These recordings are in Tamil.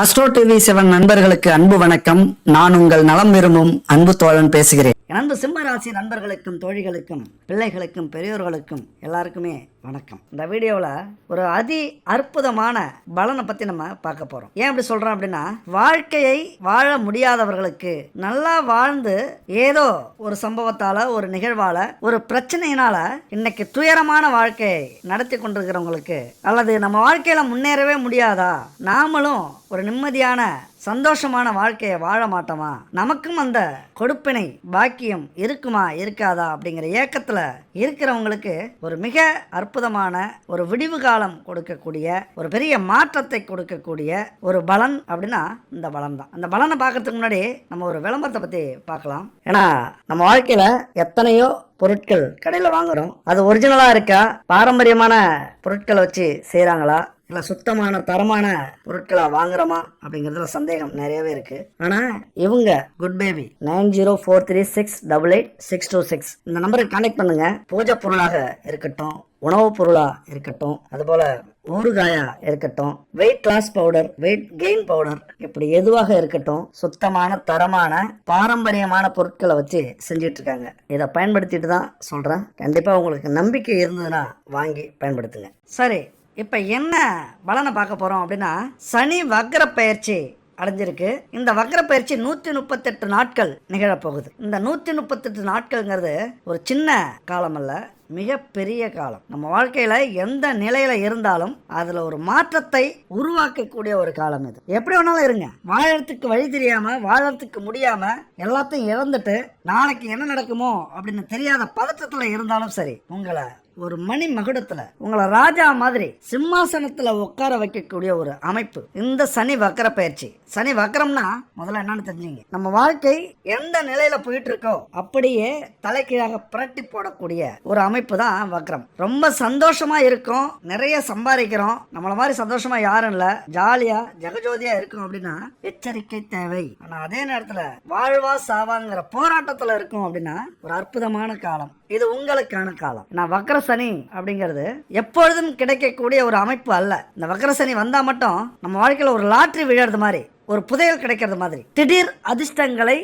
அஸ்ட்ரோ டிவி செவன் நண்பர்களுக்கு அன்பு வணக்கம். நான் உங்கள் நலம் விரும்பும் அன்பு தோழன் பேசுகிறேன். என் அன்பு சிம்ம ராசி நண்பர்களுக்கும் தோழிகளுக்கும் பிள்ளைகளுக்கும் பெரியோர்களுக்கும் எல்லாருக்குமே வணக்கம். இந்த வீடியோவில் ஒரு அதி அற்புதமான பலனை பற்றி நம்ம பார்க்க போகிறோம் ஏன் அப்படி சொல்கிறோம் அப்படின்னா வாழ்க்கையை வாழ முடியாதவர்களுக்கு நல்லா வாழ்ந்து ஏதோ ஒரு சம்பவத்தால் ஒரு நிகழ்வால் ஒரு பிரச்சனையினால் இன்னைக்கு துயரமான வாழ்க்கையை நடத்தி கொண்டிருக்கிறவங்களுக்கு அல்லது நம்ம வாழ்க்கையில் முன்னேறவே முடியாதா? நாமளும் ஒரு நிம்மதியான சந்தோஷமான வாழ்க்கையை வாழ மாட்டோமா? நமக்கும் அந்த கொடுப்பினை பாக்கியம் இருக்குமா இருக்காதா அப்படிங்கிற ஏக்கத்தில் இருக்கிறவங்களுக்கு ஒரு மிக அற்புதமான ஒரு விடிவு காலம் கொடுக்கக்கூடிய ஒரு பெரிய மாற்றத்தை கொடுக்கக்கூடிய ஒரு பலன் அப்படின்னா இந்த பலன் தான் அந்த பலனை பார்க்கறதுக்கு முன்னாடி நம்ம ஒரு விளம்பரத்தை பற்றி பார்க்கலாம். ஏன்னா நம்ம வாழ்க்கையில் எத்தனையோ பொருட்கள் கடையில் வாங்குறோம். அது ஒரிஜினலாக இருக்கா? பாரம்பரியமான பொருட்களை வச்சு செய்கிறாங்களா இல்லை சுத்தமான தரமான பொருட்களை வாங்குறோமா? அப்படிங்கிறதுல சந்தேகம் நிறையவே இருக்கு. ஆனால் இவங்க good baby nine zero four three six double eight six two six இந்த நம்பருக்கு கனெக்ட் பண்ணுங்க. பூஜை பொருளாக இருக்கட்டும் உணவுப் பொருளா இருக்கட்டும் அதுபோல ஊறுகாயா இருக்கட்டும் weight loss powder weight gain powder இப்படி எதுவாக இருக்கட்டும் சுத்தமான தரமான பாரம்பரியமான பொருட்களை வச்சு செஞ்சிட்டு இருக்காங்க இதை பயன்படுத்திட்டு தான் சொல்றேன். கண்டிப்பா உங்களுக்கு நம்பிக்கை இருந்ததுன்னா வாங்கி பயன்படுத்துங்க. சரி இப்போ என்ன பலனை பார்க்க போறோம் அப்படின்னா சனி வக்ர பயிற்சி அடைஞ்சிருக்கு. இந்த வக்ர பயிற்சி நூற்றி முப்பத்தெட்டு நாட்கள் நிகழப்போகுது. இந்த நூற்றி முப்பத்தெட்டு நாட்கள்ங்கிறது ஒரு சின்ன காலம் அல்ல மிகப்பெரிய காலம். நம்ம வாழ்க்கையில எந்த நிலையில இருந்தாலும் அதுல ஒரு மாற்றத்தை உருவாக்கக்கூடிய ஒரு காலம் இது. எப்படி வேணாலும் இருங்க. வாழறதுக்கு வழி தெரியாம வாழறதுக்கு முடியாம எல்லாத்தையும் இழந்துட்டு நாளைக்கு என்ன நடக்குமோ அப்படின்னு தெரியாத பதற்றத்துல இருந்தாலும் சரி உங்களை ஒரு மணி மகுடத்துல உங்களை ராஜா மாதிரி சிம்மாசனத்துல உட்கார வைக்கக்கூடிய ஒரு அமைப்பு. இந்த சனி வக்கர பயிற்சி. சனி வக்கரம்னா முதல்ல என்னன்னு தெரிஞ்சுங்க. நம்ம வாழ்க்கை எந்த நிலையில போயிட்டு இருக்கோ அப்படியே தலைகீழாக புரட்டி போடக்கூடிய ஒரு அமைப்பு தான் வக்ரம் ரொம்ப சந்தோஷமா இருக்கும் நிறைய சம்பாதிக்கிறோம். நம்மள மாதிரி சந்தோஷமா யாரும் இல்ல. ஜாலியா ஜெகஜோதியா இருக்கும் அப்படின்னா எச்சரிக்கை தேவை. ஆனா அதே நேரத்துல வாழ்வா சாவாங்கிற போராட்டத்துல இருக்கும் அப்படின்னா ஒரு அற்புதமான காலம். இது உங்களுக்கான காலம். நான் வக்கர சனி அப்படிங்கிறது எப்பொழுதும் கிடைக்கக்கூடிய ஒரு அமைப்பு அல்ல. இந்த வக்ர சனி வந்தால் மட்டும் நம்ம வாழ்க்கையில் ஒரு லாட்ரி விழுறது மாதிரி ஒரு புதையல் கிடைக்கிறது மாதிரி. திடீர் அதிர்ஷ்டங்களை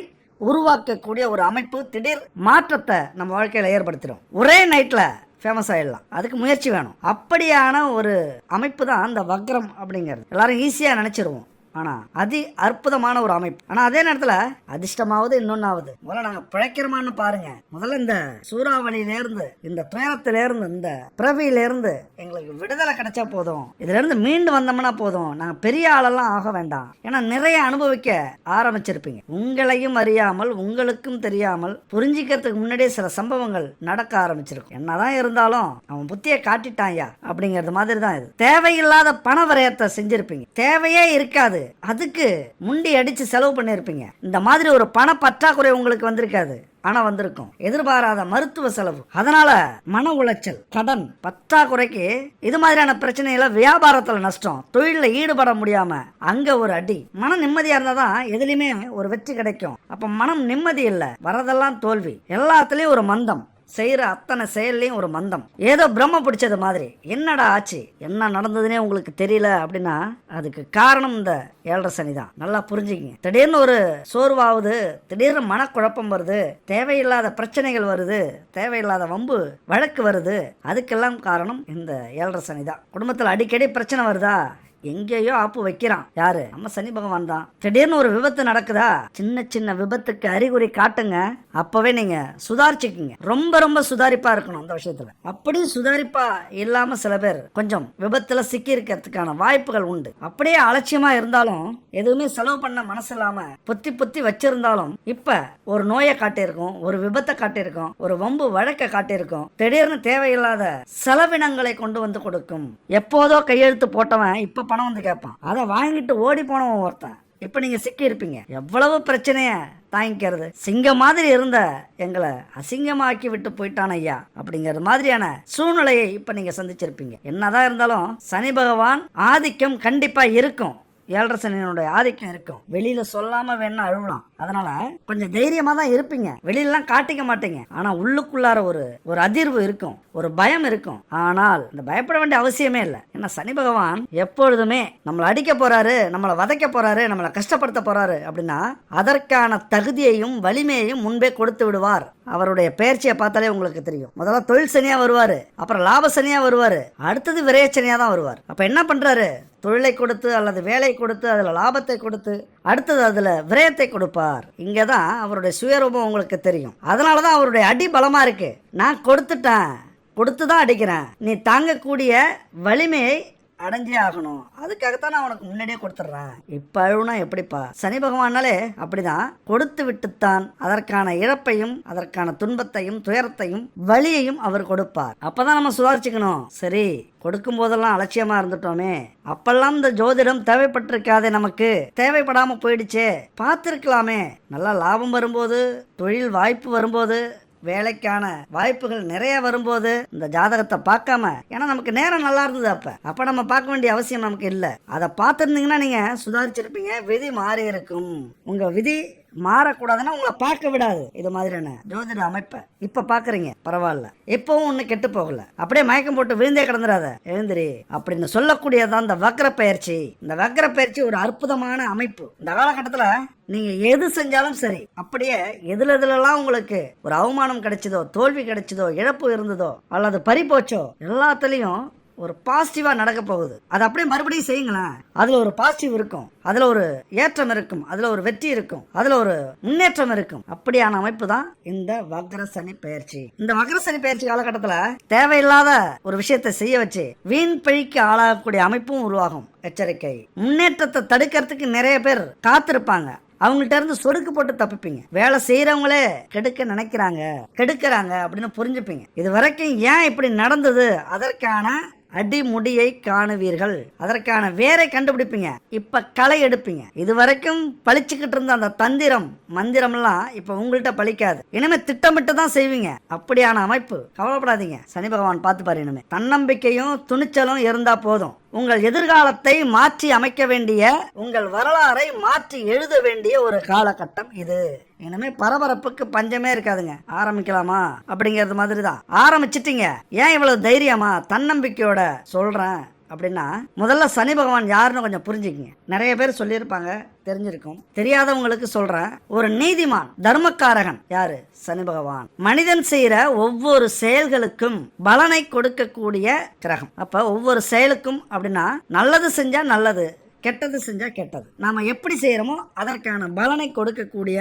உருவாக்கக்கூடிய ஒரு அமைப்பு திடீர் மாற்றத்தை நம்ம வாழ்க்கையில் ஏற்படுத்திடும் ஒரே நைட்டில் ஃபேமஸ் ஆகிடலாம் அதுக்கு முயற்சி வேணும். அப்படியான ஒரு அமைப்பு தான் அந்த வக்ரம் அப்படிங்கிறது. எல்லாரும் ஈஸியாக நினச்சிருவோம். ஆனால் அதி அற்புதமான ஒரு அமைப்பு. ஆனால் அதே நேரத்தில் அதிர்ஷ்டமாவது இன்னொன்னாவது. முதல்ல நாங்கள் பிழைக்கிறோமான்னு பாருங்க. முதல்ல இந்த சூறாவளியிலேருந்து இந்த துயரத்திலேருந்து இந்த பிறவியிலேருந்து எங்களுக்கு விடுதலை கிடைச்சா போதும். இதுலேருந்து மீண்டு வந்தோம்னா போதும். நாங்கள் பெரிய ஆளெல்லாம் ஆக வேண்டாம். ஏன்னா நிறைய அனுபவிக்க ஆரம்பிச்சிருப்பீங்க. உங்களையும் அறியாமல் உங்களுக்கும் தெரியாமல் புரிஞ்சிக்கிறதுக்கு முன்னாடியே சில சம்பவங்கள் நடக்க ஆரம்பிச்சிருக்கும். என்னதான் இருந்தாலும் அவன் புத்தியை காட்டிட்டான்யா அப்படிங்கிறது மாதிரி தான் இது. தேவையில்லாத பண விரயத்தை செஞ்சிருப்பீங்க. தேவையே இருக்காது. அதுக்கு முண்டி அடிச்சு செலவு பண்ணியிருப்பீங்க இந்த மாதிரி ஒரு பண பற்றாக்குறை உங்களுக்கு வந்திருக்காது. ஆனால் வந்திருக்கும். எதிர்பாராத மருத்துவ செலவு. அதனால மன உளைச்சல் கடன் பற்றாக்குறைக்கு இது மாதிரியான பிரச்சனையில வியாபாரத்துல நஷ்டம் தொழிலில் ஈடுபட முடியாம அங்க ஒரு அடி. மனம் நிம்மதியா இருந்தா தான் எதுலையுமே ஒரு வெற்றி கிடைக்கும். அப்ப மனம் நிம்மதி இல்லை. வரதெல்லாம் தோல்வி. எல்லாத்துலயும் ஒரு மந்தம். செய்கிற அத்தனை செயல்லையும் ஒரு மந்தம். ஏதோ பிரம்ம பிடிச்சது மாதிரி. என்னடா ஆச்சு? என்ன நடந்ததுன்னே உங்களுக்கு தெரியல அப்படின்னா அதுக்கு காரணம் இந்த ஏழரை சனி தான் நல்லா புரிஞ்சுக்கிங்க. திடீர்னு ஒரு சோர்வாகுது. திடீர்னு மனக்குழப்பம் வருது. தேவையில்லாத பிரச்சனைகள் வருது. தேவையில்லாத வம்பு வழக்கு வருது. அதுக்கெல்லாம் காரணம் இந்த ஏழரை சனி தான் குடும்பத்தில் அடிக்கடி பிரச்சனை வருதா? எங்கேயோ ஆப்பு வைக்கிறான். யாரு? நம்ம சனி பகவான் தான். திடீர்னு ஒரு விபத்து நடக்குதா? சின்ன சின்ன விபத்துக்கு அறிகுறி காட்டுங்க. அப்பவே நீங்க சுதாரிச்சுக்குங்க. ரொம்ப ரொம்ப சுதாரிப்பா இருக்கணும் அந்த விஷயத்துல. அப்படி சுதாரிப்பா இல்லாம சில பேர் கொஞ்சம் விபத்துல சிக்கி இருக்கிறதுக்கான வாய்ப்புகள் உண்டு. அப்படியே அலட்சியமா இருந்தாலும் எதுவுமே செலவு பண்ண மனசு இல்லாம பொத்தி புத்தி வச்சிருந்தாலும் இப்ப ஒரு நோயை காட்டியிருக்கோம் ஒரு விபத்தை காட்டியிருக்கோம் ஒரு வம்பு வழக்கை காட்டியிருக்கோம். திடீர்னு தேவையில்லாத செலவினங்களை கொண்டு வந்து கொடுக்கும். எப்போதோ கையெழுத்து போட்டவன் இப்ப பணம் வந்து கேட்பான். அதை வாங்கிட்டு ஓடி போனவன் ஒருத்தன். இப்ப நீங்க சிக்கி இருப்பீங்க. எவ்வளவு பிரச்சனைய தாங்கிக்கிறது. சிங்கம் மாதிரி இருந்த எங்களை அசிங்கமாக்கி விட்டு போயிட்டான் ஐயா. அப்படிங்கிற மாதிரியான சூழ்நிலையை இப்ப நீங்க சந்திச்சிருப்பீங்க. என்னதான் இருந்தாலும் சனி பகவான் ஆதிக்கம் கண்டிப்பா இருக்கும். ஏழரை சனியனுடைய ஆதிக்கம் இருக்கும். வெளியில சொல்லாம வேணா அழுவலாம் அதனால கொஞ்சம் தைரியமா தான் இருப்பீங்க. வெளியிலலாம் காட்டிக்க மாட்டீங்க. ஆனா உள்ளுக்குள்ளார ஒரு ஒரு அதிர்வு இருக்கும். ஒரு பயம் இருக்கும். ஆனால் இந்த பயப்பட வேண்டிய அவசியமே இல்லை. ஏன்னா சனி பகவான் எப்பொழுதுமே நம்மளை அடிக்க போறாரு நம்மளை வதைக்க போறாரு நம்மளை கஷ்டப்படுத்த போறாரு அப்படின்னா அதற்கான தகுதியையும் வலிமையையும் முன்பே கொடுத்து விடுவார். அவருடைய பயிற்சியை பார்த்தாலே உங்களுக்கு தெரியும். முதல்ல தொழில் சனியா வருவாரு. அப்புறம் லாப சனியா வருவாரு. அடுத்தது விரயச்சனியா தான் வருவார். அப்ப என்ன பண்றாரு? தொழிலை கொடுத்து அல்லது வேலை கொடுத்து அதில் லாபத்தை கொடுத்து அடுத்தது அதில் விரயத்தை கொடுப்பார். இங்கே தான் அவருடைய சுயரூபம் உங்களுக்கு தெரியும். அதனால தான் அவருடைய அடி பலமாக இருக்குது நான் கொடுத்துட்டேன். கொடுத்து தான் அடிக்கிறேன். நீ தாங்கக்கூடிய வலிமையை அடைஞ்சே ஆகணும். அதுக்காகத்தான் நான் உனக்கு முன்னாடியே கொடுத்துட்றேன். இப்போ அழுவுனா எப்படிப்பா? சனி பகவானாலே அப்படிதான். கொடுத்து விட்டுத்தான் அதற்கான இழப்பையும் அதற்கான துன்பத்தையும் துயரத்தையும் வலியையும் அவர் கொடுப்பார். அப்பதான் நம்ம சுதாரிச்சுக்கணும். சரி கொடுக்கும் போதெல்லாம் அலட்சியமா இருந்துட்டோமே. அப்பெல்லாம் இந்த ஜோதிடம் தேவைப்பட்டிருக்காதே நமக்கு. தேவைப்படாம போயிடுச்சே. பார்த்துருக்கலாமே. நல்லா லாபம் வரும்போது தொழில் வாய்ப்பு வரும்போது வேலைக்கான வாய்ப்புகள் நிறைய வரும்போது இந்த ஜாதகத்தை பார்க்காம ஏன்னா நமக்கு நேரம் நல்லா இருந்தது அப்ப. அப்ப நம்ம பார்க்க வேண்டிய அவசியம் நமக்கு இல்லை. அதை பார்த்துருந்தீங்கன்னா நீங்க சுதாரிச்சிருப்பீங்க விதி மாறி இருக்கும் உங்க விதி மாறக்கூடாதுன்னா உங்களை பார்க்க விடாது. இது மாதிரியான ஜோதிட அமைப்பை இப்போ பார்க்குறீங்க பரவாயில்ல. இப்போவும் ஒன்றும் கெட்டு போகல. அப்படியே மயக்கம் போட்டு விழுந்தே கிடந்துடாத எழுந்திரி. அப்படின்னு சொல்லக்கூடியதான் இந்த வக்ர பயிற்சி இந்த வக்ர பயிற்சி ஒரு அற்புதமான அமைப்பு. இந்த காலகட்டத்தில் நீங்கள் எது செஞ்சாலும் சரி அப்படியே எதுல எதுலலாம் உங்களுக்கு ஒரு அவமானம் கிடைச்சதோ தோல்வி கிடைச்சதோ இழப்பு இருந்ததோ அல்லது பறி போச்சோ எல்லாத்துலேயும் ஒரு பாசிட்டிவாக நடக்க போகுது. அதை அப்படியே மறுபடியும் செய்யுங்களேன். அதில் ஒரு பாசிட்டிவ் இருக்கும். அதில் ஒரு ஏற்றம் இருக்கும். அதில் ஒரு வெற்றி இருக்கும். அதில் ஒரு முன்னேற்றம் இருக்கும். அப்படியான அமைப்பு தான் இந்த வக்ர சனி பயிற்சி. இந்த வக்ர சனி பயிற்சி காலகட்டத்தில் தேவையில்லாத ஒரு விஷயத்தை செய்ய வச்சு வீண் பழிக்கு ஆளாகக்கூடிய அமைப்பும் உருவாகும். எச்சரிக்கை. முன்னேற்றத்தை தடுக்கிறதுக்கு நிறைய பேர் காத்திருப்பாங்க. அவங்கள்ட்ட இருந்து சொடுக்கு போட்டு தப்பிப்பீங்க. வேலை செய்யறவங்களே கெடுக்க நினைக்கிறாங்க. கெடுக்கிறாங்க அப்படின்னு புரிஞ்சுப்பீங்க. இது வரைக்கும் ஏன் இப்படி நடந்தது? அதற்கான அடிமுடியை காணுவீர்கள். அதற்கான வேரை கண்டுபிடிப்பீங்க. இப்ப களை எடுப்பீங்க. இது வரைக்கும் பழிச்சுக்கிட்டு இருந்த அந்த தந்திரம் மந்திரம்லாம் இப்ப உங்கள்கிட்ட பழிக்காது இனிமே திட்டமிட்டு தான் செய்வீங்க. அப்படியான அமைப்பு. கவலைப்படாதீங்க. சனி பகவான் பார்த்து பாரு இனிமே. தன்னம்பிக்கையும் துணிச்சலும் இருந்தா போதும். உங்கள் எதிர்காலத்தை மாற்றி அமைக்க வேண்டிய உங்கள் வரலாறை மாற்றி எழுத வேண்டிய ஒரு காலகட்டம் இது. இனிமே பரபரப்புக்கு பஞ்சமே இருக்காதுங்க. ஆரம்பிக்கலாமா? அப்படிங்கிறது மாதிரி தான் ஆரம்பிச்சிட்டிங்க. ஏன் இவ்வளவு தைரியமா தன்னம்பிக்கையோட சொல்றேன். அப்படின்னா முதல்ல சனி பகவான் யாருன்னு கொஞ்சம் புரிஞ்சுக்கங்க. நிறைய பேர் சொல்லியிருப்பாங்க தெரிஞ்சிருக்கும். தெரியாதவங்களுக்கு சொல்றேன். ஒரு நீதிமான் தர்மக்காரகன் யாரு? சனி பகவான். மனிதன் செய்யற ஒவ்வொரு செயல்களுக்கும் பலனை கொடுக்கக்கூடிய கிரகம். அப்ப ஒவ்வொரு செயலுக்கும் அப்படின்னா நல்லது செஞ்சா நல்லது கெட்டது செஞ்சா கெட்டது. நாம எப்படி செய்யறோமோ அதற்கான பலனை கொடுக்கக்கூடிய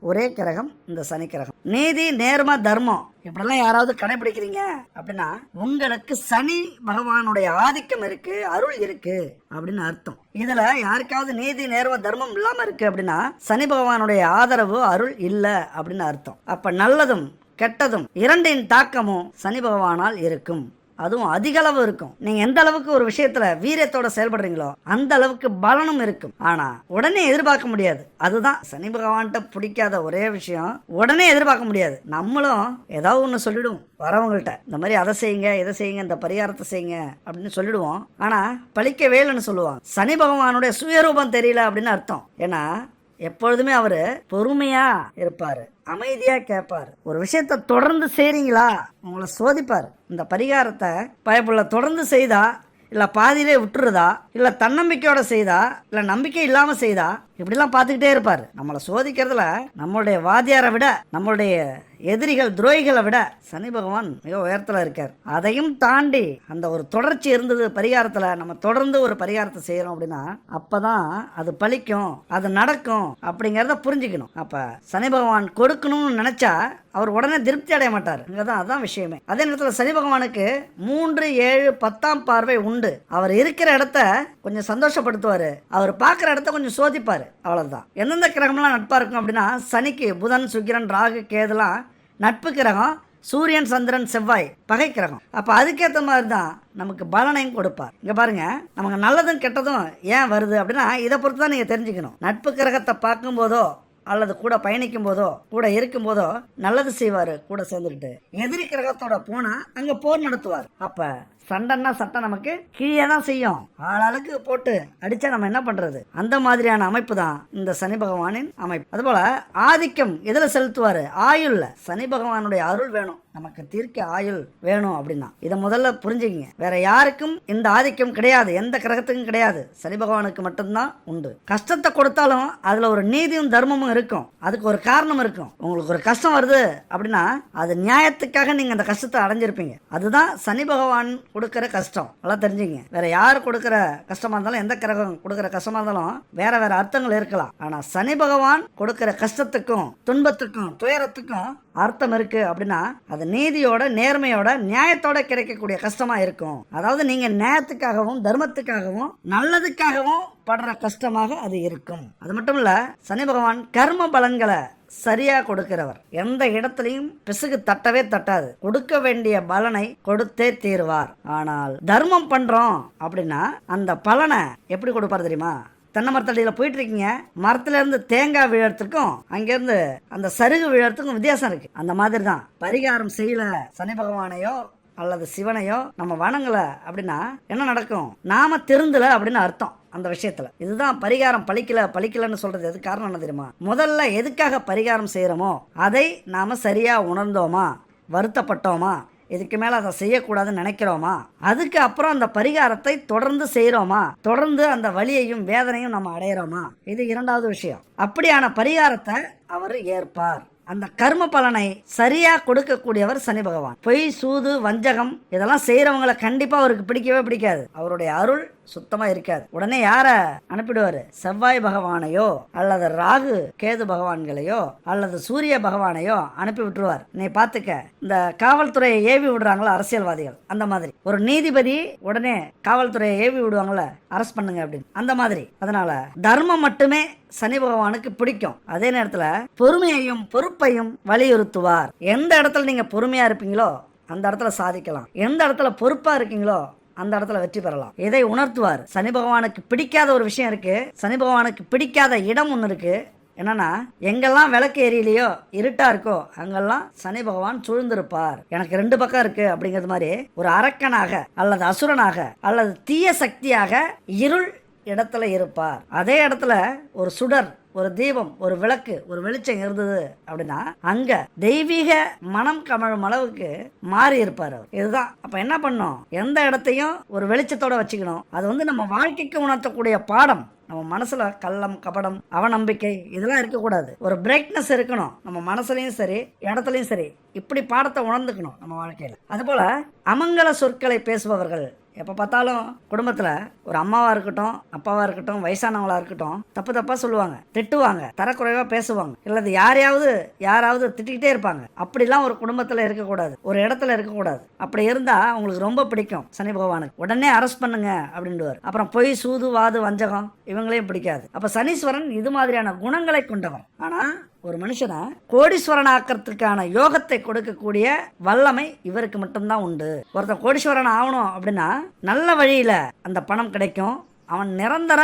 ஒரே கிரகம் இந்த சனி கிரகம். நீதி நேர்ம தர்மம் இப்படிலாம் யாராவது கடைபிடிக்கிறீங்க? அப்படின்னா உங்களுக்கு சனி பகவானுடைய ஆதிக்கம் இருக்கு அருள் இருக்கு அப்படின்னு அர்த்தம். இதுல யாருக்காவது நீதி நேர்ம தர்மம் இல்லாம இருக்கு அப்படின்னா சனி பகவானுடைய ஆதரவு அருள் இல்லை அப்படின்னு அர்த்தம். அப்ப நல்லதும் கெட்டதும் இரண்டின் தாக்கமும் சனி பகவானால் இருக்கும். அதுவும் அதிக அளவு இருக்கும். நீங்க எந்த அளவுக்கு ஒரு விஷயத்துல வீரியத்தோட செயல்படுறீங்களோ அந்த அளவுக்கு பலனும் இருக்கும். ஆனா உடனே எதிர்பார்க்க முடியாது. அதுதான் சனி பகவான்கிட்ட பிடிக்காத ஒரே விஷயம். உடனே எதிர்பார்க்க முடியாது. நம்மளும் ஏதாவது ஒன்று சொல்லிடுவோம் வரவங்கள்ட்ட. இந்த மாதிரி அதை செய்யுங்க இதை செய்யுங்க இந்த பரிகாரத்தை செய்யுங்க அப்படின்னு சொல்லிடுவோம். ஆனா பழிக்க வேலைன்னு சொல்லுவாங்க. சனி பகவானுடைய சுயரூபம் தெரியல அப்படின்னு அர்த்தம். ஏன்னா எப்பொழுதுமே அவரு பொறுமையா இருப்பாரு அமைதியா கேட்பாரு ஒரு விஷயத்த தொடர்ந்து செய்றீங்களா? உங்களை சோதிப்பாரு. இந்த பரிகாரத்தை பயப்புள்ள தொடர்ந்து செய்தா? இல்ல பாதியிலே விட்டுருதா இல்ல தன்னம்பிக்கையோட செய்தா? இல்ல நம்பிக்கை இல்லாம செய்தா? இப்படிலாம் பார்த்துக்கிட்டே இருப்பாரு. நம்மளை சோதிக்கிறதுல நம்மளுடைய வாத்தியாரை விட நம்மளுடைய எதிரிகள் துரோகிகளை விட சனி பகவான் மிக உயரத்தில் இருக்கார். அதையும் தாண்டி அந்த ஒரு தொடர்ச்சி இருந்தது பரிகாரத்தில் நம்ம தொடர்ந்து ஒரு பரிகாரத்தை செய்கிறோம் அப்படின்னா அப்போ தான் அது பழிக்கும் அது நடக்கும் அப்படிங்கிறத புரிஞ்சுக்கணும். அப்போ சனி பகவான் கொடுக்கணும்னு நினச்சா அவர் உடனே திருப்தி அடைய மாட்டார். இங்கதான் அதான் விஷயமே. அதே நேரத்தில் சனி பகவானுக்கு மூன்று ஏழு பத்தாம் பார்வை உண்டு. அவர் இருக்கிற இடத்த கொஞ்சம் சந்தோஷப்படுத்துவார். அவர் பார்க்குற இடத்த கொஞ்சம் சோதிப்பார். அவ்வளோதான் எந்தெந்த கிரகம்லாம் நட்பாக இருக்கும் அப்படின்னா சனிக்கு புதன் சுக்கிரன் ராகு கேதுலாம் நட்பு கிரகம் சூரியன் சந்திரன் செவ்வாய் பகை கிரகம். அப்போ அதுக்கேற்ற மாதிரி தான் நமக்கு பலனையும் கொடுப்பார். இங்கே பாருங்க நமக்கு நல்லதும் கெட்டதும் ஏன் வருது அப்படின்னா இதை பொறுத்து தான் நீங்கள் தெரிஞ்சுக்கணும். நட்பு கிரகத்தை பார்க்கும்போதோ அல்லது கூட பயணிக்கும் போதோ கூட இருக்கும் போதோ நல்லது செய்வார் கூட சேர்ந்துக்கிட்டு. எதிரி கிரகத்தோட போனால் அங்கே போர் நடத்துவார். அப்போ சண்டைன்னா சட்டை நமக்கு கீழே தான் செய்யும். ஆளாளுக்கு போட்டு அடிச்சா நம்ம என்ன பண்றது? அந்த மாதிரியான அமைப்பு தான் இந்த சனி பகவானின் அமைப்பு. அதுபோல ஆதிக்கம் எதில் செலுத்துவாரு? ஆயுள்ல. சனி பகவானுடைய அருள் வேணும். நமக்கு தீர்க்க ஆயுள் வேணும் அப்படின்னா. இதை முதல்ல புரிஞ்சுக்கிங்க. வேற யாருக்கும் இந்த ஆதிக்கம் கிடையாது. எந்த கிரகத்துக்கும் கிடையாது. சனி பகவானுக்கு மட்டும்தான் உண்டு. கஷ்டத்தை கொடுத்தாலும் அதுல ஒரு நீதியும் தர்மமும் இருக்கும். அதுக்கு ஒரு காரணம் இருக்கும். உங்களுக்கு ஒரு கஷ்டம் வருது அப்படின்னா அது நியாயத்துக்காக நீங்க அந்த கஷ்டத்தை அடைஞ்சிருப்பீங்க. அதுதான் சனி பகவான் கொடுக்கிற கஷ்டம். நல்லா தெரிஞ்சுங்க வேற யார் கொடுக்கிற கஷ்டமா இருந்தாலும் எந்த கிரகம் கொடுக்கிற கஷ்டமா இருந்தாலும் வேற வேற அர்த்தங்கள் இருக்கலாம். ஆனா சனி பகவான் கொடுக்கிற கஷ்டத்துக்கும் துன்பத்துக்கும் துயரத்துக்கும் அர்த்தம் இருக்கு அப்படின்னா அது நீதியோட நேர்மையோட நியாயத்தோட கிடைக்கக்கூடிய கஷ்டமா இருக்கும். அதாவது நீங்க நியாயத்துக்காகவும் தர்மத்துக்காகவும் நல்லதுக்காகவும் படுற கஷ்டமாக அது இருக்கும். அது மட்டும் இல்ல சனி பகவான் கர்ம பலன்களை சரியா கொடுக்கிறவர். எந்த இடத்துலையும் பிசுகு தட்டவே தட்டாது. கொடுக்க வேண்டிய பலனை கொடுத்தே தீருவார். ஆனால் தர்மம் பண்றோம் அப்படின்னா அந்த பலனை எப்படி கொடுப்பார் தெரியுமா? தென்னை மரத்தடியில் போயிட்டு இருக்கீங்க மரத்துல இருந்து தேங்காய் விழறதுக்கும் அங்கேருந்து அந்த சருகு விழறதுக்கும் வித்தியாசம் இருக்கு. அந்த மாதிரி தான் பரிகாரம் செய்யல சனி பகவானையோ அல்லது சிவனையோ நம்ம வணங்கல அப்படின்னா என்ன நடக்கும்? நாம திருந்தல அப்படின்னு அர்த்தம் அந்த விஷயத்துல. இதுதான் பரிகாரம் பழிக்கல பழிக்கலன்னு சொல்றது. எது காரணம் என்ன தெரியுமா? முதல்ல எதுக்காக பரிகாரம் செய்யறோமோ அதை நாம சரியா உணர்ந்தோமா? வருத்தப்பட்டோமா? இதுக்கு மேலே அதை செய்யக்கூடாதுன்னு நினைக்கிறோமா? அதுக்கு அப்புறம் அந்த பரிகாரத்தை தொடர்ந்து செய்கிறோமா தொடர்ந்து அந்த வலியையும் வேதனையும் நம்ம அடையிறோமா? இது இரண்டாவது விஷயம். அப்படியான பரிகாரத்தை அவர் ஏற்பார். அந்த கர்ம பலனை சரியா கொடுக்கக்கூடியவர் சனி பகவான். பொய் சூது வஞ்சகம் இதெல்லாம் செய்யறவங்களை கண்டிப்பா அவருக்கு பிடிக்கவே பிடிக்காது. அவருடைய அருள் சுத்தமா இருக்காது. உடனே யார அனுப்பிடுவாரு? செவ்வாய் பகவானையோ அல்லது ராகு கேது பகவான்களையோ அல்லது சூரிய பகவானையோ அனுப்பி விட்டுருவார். நீ பாத்துக்க இந்த காவல்துறையை ஏவி விடுறாங்களா அரசியல்வாதிகள்? அந்த மாதிரி. ஒரு நீதிபதி உடனே காவல்துறையை ஏவி விடுவாங்கள? அரெஸ்ட் பண்ணுங்க அப்படின்னு. அந்த மாதிரி. அதனால தர்மம் மட்டுமே சனி பகவானுக்கு பிடிக்கும். அதே நேரத்துல பொறுமையையும் பொறுப்பையும் வலியுறுத்துவார். எந்த இடத்துல நீங்க பொறுமையா இருப்பீங்களோ அந்த இடத்துல சாதிக்கலாம். எந்த இடத்துல பொறுப்பா இருக்கீங்களோ அந்த இடத்துல வெற்றி பெறலாம். இதை உணர்த்துவார்? சனி பகவானுக்கு பிடிக்காத ஒரு விஷயம் இருக்கு. சனி பகவானுக்கு பிடிக்காத இடம் ஒன்று இருக்கு. என்னன்னா எங்கெல்லாம் விளக்கு எரியலையோ இருட்டா இருக்கோ அங்கெல்லாம் சனி பகவான் சூழ்ந்திருப்பார். எனக்கு ரெண்டு பக்கம் இருக்கு அப்படிங்கிறது மாதிரி ஒரு அரக்கனாக அல்லது அசுரனாக அல்லது தீய சக்தியாக இருள் இடத்துல இருப்பார். அதே இடத்துல ஒரு சுடர் ஒரு தீபம் ஒரு விளக்கு ஒரு வெளிச்சம் இருந்தது அப்படின்னா அங்க தெய்வீக மனம் கமழும் அளவுக்கு மாறி இருப்பார் அவர். இதுதான். அப்ப என்ன பண்ணும்? எந்த இடத்தையும் ஒரு வெளிச்சத்தோட வச்சுக்கணும். அது வந்து நம்ம வாழ்க்கைக்கு உணர்த்தக்கூடிய பாடம். நம்ம மனசுல கள்ளம் கபடம் அவநம்பிக்கை இதெல்லாம் இருக்கக்கூடாது. ஒரு பிரைட்னஸ் இருக்கணும். நம்ம மனசுலயும் சரி இடத்துலயும் சரி. இப்படி பாடத்தை உணர்ந்துக்கணும் நம்ம வாழ்க்கையில. அதுபோல அமங்கல சொற்களை பேசுபவர்கள் எப்போ பார்த்தாலும் குடும்பத்தில் ஒரு அம்மாவாக இருக்கட்டும் அப்பாவாக இருக்கட்டும் வயசானவங்களாக இருக்கட்டும் தப்பு தப்பாக சொல்லுவாங்க திட்டுவாங்க தரக்குறைவாக பேசுவாங்க. இல்லது யாரையாவது யாராவது திட்டிக்கிட்டே இருப்பாங்க. அப்படிலாம் ஒரு குடும்பத்தில் இருக்கக்கூடாது. ஒரு இடத்துல இருக்கக்கூடாது. அப்படி இருந்தால் அவங்களுக்கு ரொம்ப பிடிக்கும் சனி பகவானுக்கு. உடனே அரெஸ்ட் பண்ணுங்க அப்படின்டுவார் அப்புறம் பொய் சூது வாது வஞ்சகம் இவங்களையும் பிடிக்காது. அப்போ சனீஸ்வரன் இது மாதிரியான குணங்களை கொண்டவன். ஆனால் ஒரு மனுஷனை கோடீஸ்வரன் ஆக்கிறதுக்கான யோகத்தை கொடுக்கக்கூடிய வல்லமை இவருக்கு மட்டும்தான் உண்டு. ஒருத்தன் கோடீஸ்வரன் ஆகணும் அப்படின்னா நல்ல வழியில் அந்த பணம் கிடைக்கும். அவன் நிரந்தர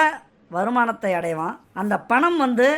வருமானத்தை அடைவான். அந்த பணம் வந்து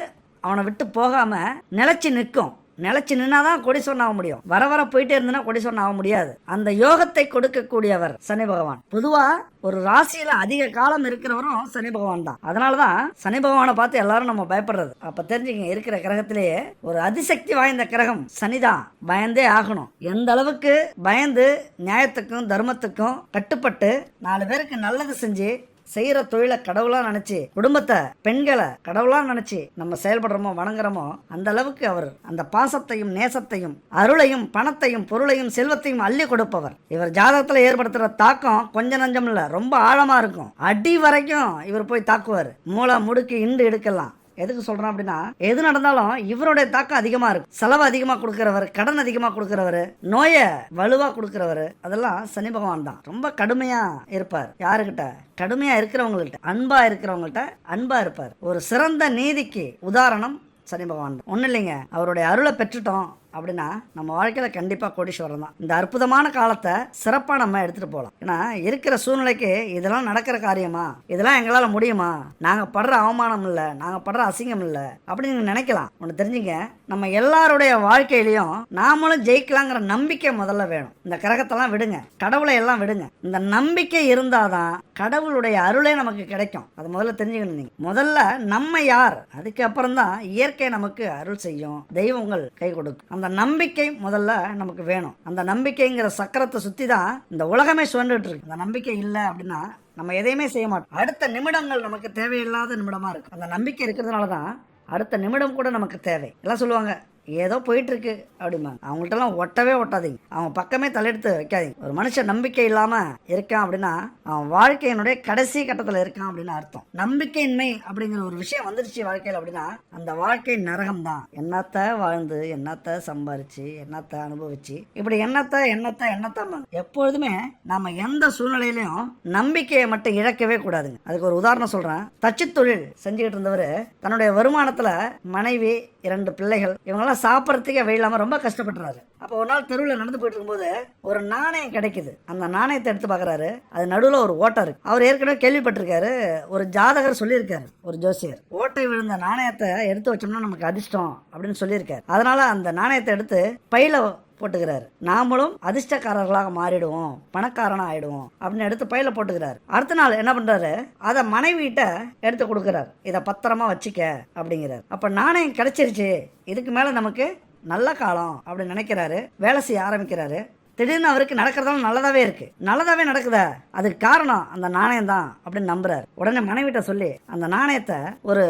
அவனை விட்டு போகாமல் நிலச்சி நிற்கும். நிலைச்சு நின்னாதான் கொடிசொன் ஆக முடியும். வர வர போயிட்டே இருந்தனா கொடிசொன் ஆக முடியாது. அந்த யோகத்தை கொடுக்கக்கூடியவர் சனி பகவான். பொதுவா ஒரு ராசியில அதிக காலம் இருக்கிறவரும் சனி பகவான் தான். அதனாலதான் சனி பகவானை பார்த்து எல்லாரும் நம்ம பயப்படுறது. அப்ப தெரிஞ்சுங்க இருக்கிற கிரகத்திலேயே ஒரு அதிசக்தி வாய்ந்த கிரகம் சனிதான். பயந்தே ஆகணும். எந்த அளவுக்கு பயந்து நியாயத்துக்கும் தர்மத்துக்கும் கட்டுப்பட்டு நாலு பேருக்கு நல்லது செஞ்சு செய்யற தொழிலை கடவுளா நினைச்சு குடும்பத்தை பெண்களை கடவுளா நினைச்சு நம்ம செயல்படுறோமோ வணங்குறோமோ அந்த அளவுக்கு அவர் அந்த பாசத்தையும் நேசத்தையும் அருளையும் பணத்தையும் பொருளையும் செல்வத்தையும் அள்ளி கொடுப்பவர். இவர் ஜாதகத்துல ஏற்படுத்துற தாக்கம் கொஞ்ச நஞ்சம் இல்ல ரொம்ப ஆழமா இருக்கும். அடி வரைக்கும் இவர் போய் தாக்குவார். மூளை முடுக்கி இண்டு எடுக்கலாம் எதுக்கு சொல்றேன் அப்படின்னா எது நடந்தாலும் இவருடைய தாக்கம் அதிகமா இருக்கும் செலவு அதிகமா கொடுக்குறவர் கடன் அதிகமா கொடுக்குறவர் நோயை வலுவா கொடுக்கறவர் அதெல்லாம் சனி பகவான் தான். ரொம்ப கடுமையா இருப்பார். யாருக்கிட்ட கடுமையா இருக்கிறவங்கள்ட்ட அன்பா இருக்கிறவங்கள்ட்ட அன்பா இருப்பார். ஒரு சிறந்த நீதிக்கு உதாரணம் சனி பகவான் தான். ஒன்றும் இல்லைங்க. அவருடைய அருளை பெற்றுட்டோம். அப்படின்னா நம்ம வாழ்க்கையில் கண்டிப்பாக கோடீஸ்வரம் தான். இந்த அற்புதமான காலத்தை சிறப்பாக நம்ம எடுத்துகிட்டு போகலாம் ஏன்னா இருக்கிற சூழ்நிலைக்கு இதெல்லாம் நடக்கிற காரியமா? இதெல்லாம் எங்களால் முடியுமா? நாங்கள் படுற அவமானம் இல்லை நாங்கள் படுற அசிங்கம் இல்லை அப்படின்னு நீங்கள் நினைக்கலாம். ஒன்று தெரிஞ்சுங்க நம்ம எல்லாருடைய வாழ்க்கையிலையும் நாமளும் ஜெயிக்கலாங்கிற நம்பிக்கை முதல்ல வேணும். இந்த கிரகத்தெல்லாம் விடுங்க கடவுளை எல்லாம் விடுங்க. இந்த நம்பிக்கை இருந்தாதான் கடவுளுடைய அருளே நமக்கு கிடைக்கும். அது முதல்ல தெரிஞ்சுக்கணும் நீங்கள் முதல்ல நம்ம யார்? அதுக்கப்புறம் தான் இயற்கை நமக்கு அருள் செய்யும் தெய்வங்கள் கை கொடுக்கும். அந்த அந்த நம்பிக்கை முதல்ல நமக்கு வேணும். அந்த நம்பிக்கைங்கிற சக்கரத்தை சுற்றி தான் இந்த உலகமே சுழண்டுட்டு இருக்கு அந்த நம்பிக்கை இல்லை அப்படின்னா நம்ம எதையுமே செய்ய மாட்டோம். அடுத்த நிமிடங்கள் நமக்கு தேவையில்லாத நிமிடமாக இருக்கும் அந்த நம்பிக்கை இருக்கிறதுனால தான் அடுத்த நிமிடம் கூட நமக்கு தேவை. எல்லாம் சொல்லுவாங்க ஏதோ போயிட்டுருக்கு அப்படிமா அவங்கள்ட்டலாம் ஒட்டவே ஒட்டாதீங்க. அவங்க பக்கமே தலையெடுத்து வைக்காதீங்க. ஒரு மனுஷன் நம்பிக்கை இல்லாமல் இருக்கான் அப்படின்னா அவன் வாழ்க்கையினுடைய கடைசி கட்டத்தில் இருக்கான் அப்படின்னு அர்த்தம். நம்பிக்கையின்மை அப்படிங்கிற ஒரு விஷயம் வந்துருச்சு வாழ்க்கையில் அப்படின்னா அந்த வாழ்க்கை நரகம் தான் என்னத்த வாழ்ந்து என்னத்த சம்பாரிச்சு என்னத்த அனுபவிச்சு இப்படி என்னத்த என்னத்த என்னத்த எப்பொழுதுமே நம்ம எந்த சூழ்நிலையிலையும் நம்பிக்கையை மட்டும் இழக்கவே கூடாதுங்க. அதுக்கு ஒரு உதாரணம் சொல்கிறேன் தச்சு தொழில் செஞ்சுக்கிட்டு இருந்தவர் தன்னுடைய வருமானத்தில் மனைவி இரண்டு பிள்ளைகள் இவங்களாம் இவங்கெல்லாம் சாப்பிட்றதுக்கே வழி ரொம்ப கஷ்டப்பட்டுறாரு. அப்போ ஒரு நாள் தெருவில் நடந்து போயிட்டு இருக்கும்போது ஒரு நாணயம் கிடைக்குது. அந்த நாணயத்தை எடுத்து பார்க்குறாரு அது நடுவில் ஒரு ஓட்டை இருக்கு. அவர் ஏற்கனவே கேள்விப்பட்டிருக்காரு. ஒரு ஜாதகர் சொல்லியிருக்காரு. ஒரு ஜோசியர். ஓட்டை விழுந்த நாணயத்தை எடுத்து வச்சோம்னா நமக்கு அதிர்ஷ்டம் அப்படின்னு சொல்லியிருக்காரு. அதனால அந்த நாணயத்தை எடுத்து பையில போட்டுக்கிறாரு. நாமளும் அதிர்ஷ்டக்காரர்களாக மாறிடுவோம். பணக்காரனா ஆயிடுவோம் அப்படின்னு எடுத்து பையில போட்டுக்கிறாரு. அடுத்த நாள் என்ன பண்றாரு? அதை மனைவிட்ட எடுத்து கொடுக்குறாரு. இதை பத்திரமா வச்சுக்க அப்படிங்கிறார். அப்ப நாணயம் கிடைச்சிருச்சு. இதுக்கு மேல நமக்கு நல்ல காலம் அப்படின்னு நினைக்கிறாரு. வேலை செய்ய ஆரம்பிக்கிறாரு. திடீர்னு அவருக்கு நடக்கிறதால நல்லதாவே இருக்கு. நல்லதாவே நடக்குதா. அதுக்கு காரணம் அந்த நாணயம் தான் அப்படின்னு நம்புறாரு. உடனே மனைவிட்ட சொல்லி அந்த நாணயத்தை ஒரு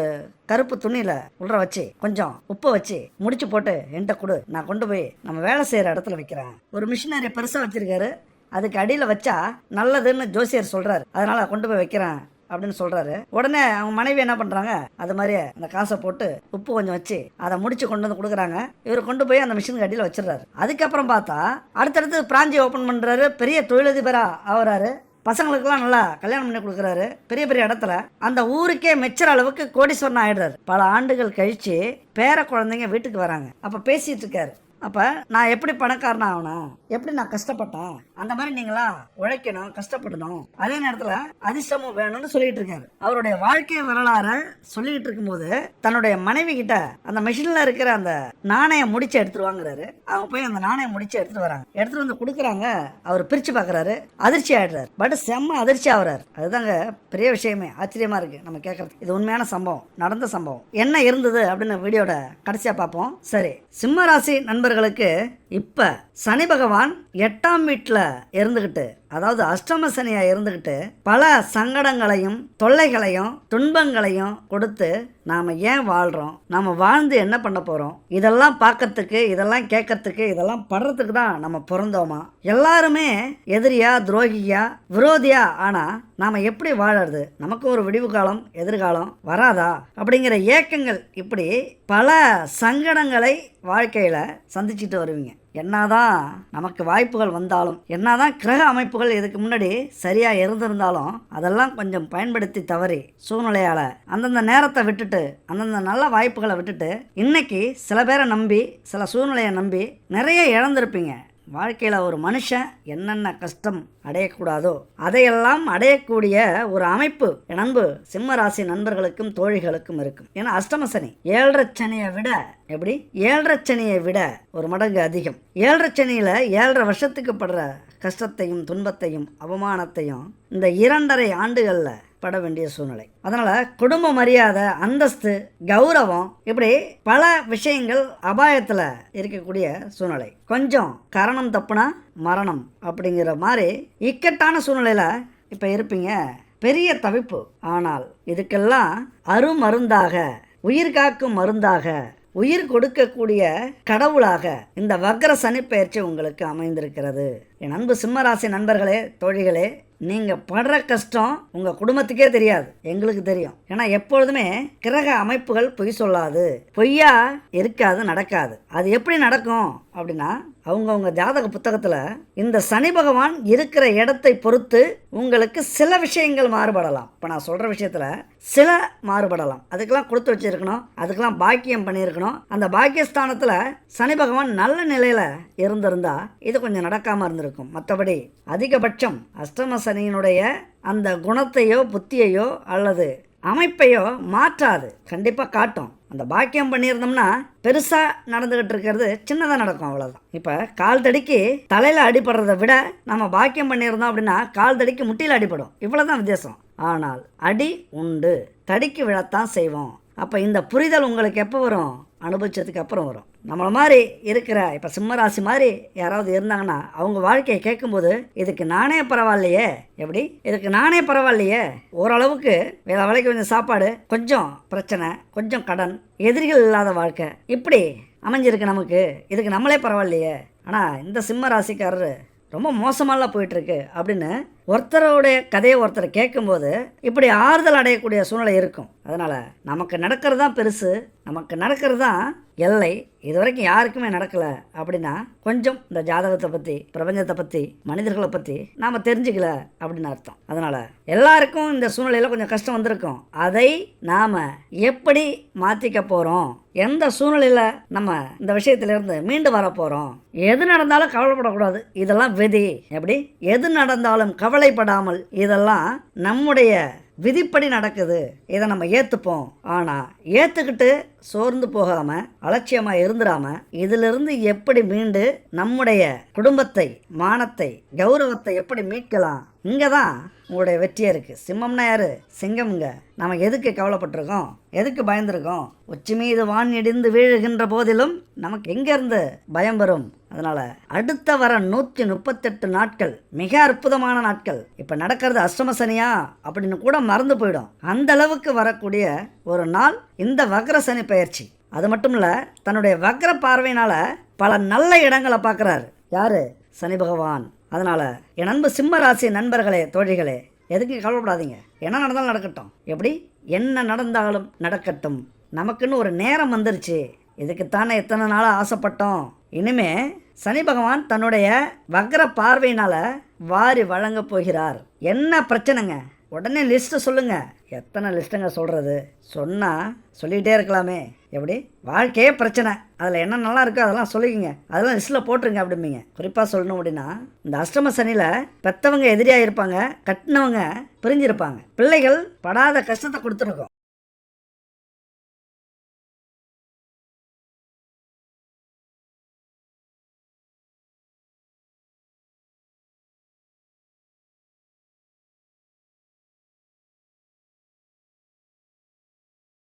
கருப்பு துணியில உள்ள வச்சு கொஞ்சம் உப்பை வச்சு முடிச்சு போட்டு என்கிட்ட கொடு. நான் கொண்டு போய் நம்ம வேலை செய்யற இடத்துல வைக்கிறேன். ஒரு மிஷினரி பெருசா வச்சிருக்காரு. அதுக்கு அடியில் வச்சா நல்லதுன்னு ஜோசியர் சொல்கிறார் அதனால் கொண்டு போய் வைக்கிறேன். அப்படின்னு சொல்றாரு. உடனே அவங்க மனைவி என்ன பண்றாங்க? அது மாதிரி அந்த காசை போட்டு உப்பு கொஞ்சம் வச்சு அதை முடிச்சு கொண்டு வந்து கொடுக்குறாங்க. இவர் கொண்டு போய் அந்த மிஷினுக்கு அடியில் வச்சிடுறாரு. அதுக்கப்புறம் பார்த்தா அடுத்தடுத்து பிராஞ்சி ஓப்பன் பண்றாரு. பெரிய தொழிலதிபரா ஆகுறாரு. பசங்களுக்கெல்லாம் நல்லா கல்யாணம் பண்ணி கொடுக்குறாரு. பெரிய பெரிய இடத்துல அந்த ஊருக்கே மெச்சர் அளவுக்கு கோடீஸ்வரன் ஆயிடுறாரு. பல ஆண்டுகள் கழிச்சு பேர குழந்தைங்க வீட்டுக்கு வராங்க. அப்போ பேசிட்டு இருக்காரு. அப்போ நான் எப்படி பணக்காரனா ஆகணும்? எப்படி நான் கஷ்டப்பட்டேன் அந்த மாதிரி நீங்களா உழைக்கணும் கஷ்டப்படணும். அதே நேரத்துல அதிர்ஷ்டமும் வேணும்னு சொல்லிட்டு இருக்காரு. அவருடைய வாழ்க்கை வரலாற சொல்லிட்டு இருக்கும்போது தன்னுடைய மனைவி கிட்ட அந்த மிஷினில் இருக்கிற அந்த நாணயம் முடிச்சு எடுத்துட்டு வாங்குறாரு. அவங்க போய் அந்த நாணயம் முடிச்சு எடுத்துட்டு வராங்க. எடுத்துட்டு வந்து கொடுக்குறாங்க. அவர் பிரிச்சு பார்க்குறாரு அதிர்ச்சி ஆயிடுறாரு. பட் செம்ம அதிர்ச்சி ஆகுறாரு. அதுதாங்க பெரிய விஷயமே. ஆச்சரியமா இருக்கு நம்ம கேட்கறது இது உண்மையான சம்பவம். நடந்த சம்பவம். என்ன இருந்தது அப்படின்னு வீடியோட கடைசியா பார்ப்போம். சரி. சிம்ம ராசி நண்பர்களுக்கு இப்போ சனி பகவான் எட்டாம் வீட்டில் இருந்துக்கிட்டு அதாவது அஷ்டம சனியாக இருந்துக்கிட்டு பல சங்கடங்களையும் தொல்லைகளையும் துன்பங்களையும் கொடுத்து நாம் ஏன் வாழ்கிறோம் நாம் வாழ்ந்து என்ன பண்ண போகிறோம் இதெல்லாம் பார்க்கறதுக்கு இதெல்லாம் கேட்கறதுக்கு இதெல்லாம் படுறதுக்கு தான் நம்ம பிறந்தோமா? எல்லாருமே எதிரியா துரோகியா விரோதியா ஆனால் நாம் எப்படி வாழறது? நமக்கு ஒரு விடிவு காலம் எதிர்காலம் வராதா? அப்படிங்கிற ஏக்கங்கள் இப்படி பல சங்கடங்களை வாழ்க்கையில் சந்திச்சுட்டு வருவீங்க. என்னதான் நமக்கு வாய்ப்புகள் வந்தாலும் என்னதான் கிரக அமைப்புகள் இதுக்கு முன்னாடி சரியா இருந்திருந்தாலும் அதெல்லாம் கொஞ்சம் பயன்படுத்தி தவறி சூழ்நிலையால அந்தந்த நேரத்தை விட்டுட்டு அந்தந்த நல்ல வாய்ப்புகளை விட்டுட்டு இன்னைக்கு சில பேரை நம்பி சில சூழ்நிலையை நம்பி நிறைய இழந்திருப்பீங்க. வாழ்க்கையில் ஒரு மனுஷன் என்னென்ன கஷ்டம் அடையக்கூடாதோ அதையெல்லாம் அடையக்கூடிய ஒரு அமைப்பு என் அன்பு நண்பர்களுக்கும் தோழிகளுக்கும் இருக்கும். ஏன்னா அஷ்டமசனி ஏழரை சனியை விட எப்படி? ஏழரை சனியை விட ஒரு மடங்கு அதிகம். ஏழரை சனியில் ஏழரை வருஷத்துக்கு படுற கஷ்டத்தையும் துன்பத்தையும் அவமானத்தையும் இந்த இரண்டரை ஆண்டுகளில் பட வேண்டிய சூழ்நிலை. அதனால் குடும்ப மரியாதை அந்தஸ்து கௌரவம் இப்படி பல விஷயங்கள் அபாயத்தில் இருக்கக்கூடிய சூழ்நிலை. கொஞ்சம் கரணம் தப்புனா மரணம் அப்படிங்கிற மாதிரி இக்கட்டான சூழ்நிலையில் இப்போ இருப்பீங்க. பெரிய தவிப்பு. ஆனால் இதுக்கெல்லாம் அருமருந்தாக உயிர் காக்கும் மருந்தாக உயிர் கொடுக்கக்கூடிய கடவுளாக இந்த வக்ர சனிப்பெயர்ச்சி உங்களுக்கு அமைந்திருக்கிறது. என் அன்பு சிம்மராசி நண்பர்களே தோழிகளே நீங்கள் படுற கஷ்டம் உங்கள் குடும்பத்துக்கே தெரியாது எங்களுக்கு தெரியும். ஏன்னா எப்பொழுதுமே கிரக அமைப்புகள் பொய் சொல்லாது. பொய்யா இருக்காது நடக்காது. அது எப்படி நடக்கும்? அப்படின்னா அவங்கவுங்க ஜாதக புத்தகத்தில் இந்த சனி பகவான் இருக்கிற இடத்தை பொறுத்து உங்களுக்கு சில விஷயங்கள் மாறுபடலாம். இப்போ நான் சொல்கிற விஷயத்தில் சில மாறுபடலாம். அதுக்கெல்லாம் கொடுத்து வச்சுருக்கணும். அதுக்கெல்லாம் பாக்கியம் பண்ணியிருக்கணும். அந்த பாக்கியஸ்தானத்தில் சனி பகவான் நல்ல நிலையில் இருந்திருந்தால் இது கொஞ்சம் நடக்காமல் இருந்திருக்கும். மற்றபடி அதிகபட்சம் அஷ்டம சனியினுடைய அந்த குணத்தையோ புத்தியையோ அல்லது அமைப்பையோ மாற்றாது. கண்டிப்பாக காட்டும். அந்த பாக்கியம் பண்ணியிருந்தோம்னா பெருசாக நடந்துக்கிட்டு இருக்கிறது சின்னதாக நடக்கும் அவ்வளோதான் இப்போ கால் தடிக்கு தலையில் அடிபடுறதை விட நம்ம பாக்கியம் பண்ணியிருந்தோம் அப்படின்னா கால் தடிக்கு முட்டியில் அடிபடும். இவ்வளோ தான் வித்தியாசம். ஆனால் அடி உண்டு. தடிக்கு விழத்தான் செய்வோம். அப்போ இந்த புரிதல் உங்களுக்கு எப்போ வரும்? அனுபவிச்சதுக்கு அப்புறம் வரும். நம்மளை மாதிரி இருக்கிற இப்போ சிம்மராசி மாதிரி யாராவது இருந்தாங்கன்னா அவங்க வாழ்க்கையை கேட்கும்போது இதுக்கு நானே பரவாயில்லையே. எப்படி? இதுக்கு நானே பரவாயில்லையே. ஓரளவுக்கு வேலை வேலைக்கு கொஞ்சம் சாப்பாடு கொஞ்சம் பிரச்சனை கொஞ்சம் கடன் எதிரிகள் இல்லாத வாழ்க்கை இப்படி அமைஞ்சிருக்கு நமக்கு. இதுக்கு நம்மளே பரவாயில்லையே. ஆனால் இந்த சிம்ம ராசிக்காரரு ரொம்ப மோசமாலாம் போயிட்டுருக்கு அப்படின்னு ஒருத்தரோடைய கதையை ஒருத்தர் கேட்கும்போது இப்படி ஆறுதல் அடையக்கூடிய சூழ்நிலை இருக்கும். அதனால் நமக்கு நடக்கிறது தான் பெருசு. நமக்கு நடக்கிறது தான் எல்லை. இது வரைக்கும் யாருக்குமே நடக்கலை அப்படின்னா கொஞ்சம் இந்த ஜாதகத்தை பற்றி பிரபஞ்சத்தை பற்றி மனிதர்களை பற்றி நாம் தெரிஞ்சுக்கல அப்படின்னு அர்த்தம். அதனால் எல்லாருக்கும் இந்த சூழ்நிலையில் கொஞ்சம் கஷ்டம் வந்திருக்கும். அதை நாம் எப்படி மாற்றிக்க போகிறோம் எந்த சூழ்நிலையில் நம்ம இந்த விஷயத்திலிருந்து மீண்டு வர போகிறோம் எது நடந்தாலும் கவலைப்படக்கூடாது. இதெல்லாம் விதி. எப்படி? எது நடந்தாலும் கவலைப்படாமல் இதெல்லாம் நம்முடைய விதிப்படி நடக்குது. இதை நம்ம ஏற்றுப்போம் ஆனால் ஏற்றுக்கிட்டு சோர்ந்து போகாமல் அலட்சியமாக இருந்துடாமல் இதிலிருந்து எப்படி மீண்டு நம்முடைய குடும்பத்தை மானத்தை கௌரவத்தை எப்படி மீட்கலாம்? இங்கே தான் உங்களுடைய வெற்றியே இருக்குது சிம்மம்னா யார்? சிங்கம்ங்க. நம்ம எதுக்கு கவலைப்பட்டிருக்கோம்? எதுக்கு பயந்துருக்கோம்? உச்சி மீது வான் இடிந்து வீழுகின்ற போதிலும் நமக்கு எங்கேருந்து பயம் வரும்? அதனால் அடுத்த வர நூற்றி முப்பத்தெட்டு நாட்கள் மிக அற்புதமான நாட்கள். இப்போ நடக்கிறது அஷ்டம சனியா அப்படின்னு கூட மறந்து போயிடும். அந்த அளவுக்கு வரக்கூடிய ஒரு நாள் இந்த வக்ர சனி பயிற்சி. அது மட்டும் இல்லை தன்னுடைய வக்ர பார்வையினால் பல நல்ல இடங்களை பார்க்குறாரு. யாரு? சனி பகவான். அதனால் என் அன்பு சிம்ம ராசி நண்பர்களே தோழிகளே எதுக்கு கவலைப்படாதீங்க. என்ன நடந்தாலும் நடக்கட்டும். எப்படி? என்ன நடந்தாலும் நடக்கட்டும். நமக்குன்னு ஒரு நேரம் வந்துருச்சு. இதுக்குத்தானே எத்தனை நாளாக ஆசைப்பட்டோம். இனிமே சனி பகவான் தன்னுடைய வக்ர பார்வையினால் வாரி வழங்க போகிறார். என்ன பிரச்சனைங்க? உடனே லிஸ்ட்டு சொல்லுங்க. எத்தனை லிஸ்ட்டுங்க சொல்கிறது சொன்னால் சொல்லிகிட்டே இருக்கலாமே. எப்படி? வாழ்க்கையே பிரச்சனை. அதில் என்ன நல்லா இருக்கோ அதெல்லாம் சொல்லிக்கங்க. அதெல்லாம் லிஸ்ட்டில் போட்டுருங்க அப்படிம்பீங்க. குறிப்பாக சொல்லணும் அப்படின்னா இந்த அஷ்டம சனியில் பெற்றவங்க எதிரியாக இருப்பாங்க கட்டினவங்க பிரிஞ்சிருப்பாங்க. பிள்ளைகள் படாத கஷ்டத்தை கொடுத்துருக்கோம்.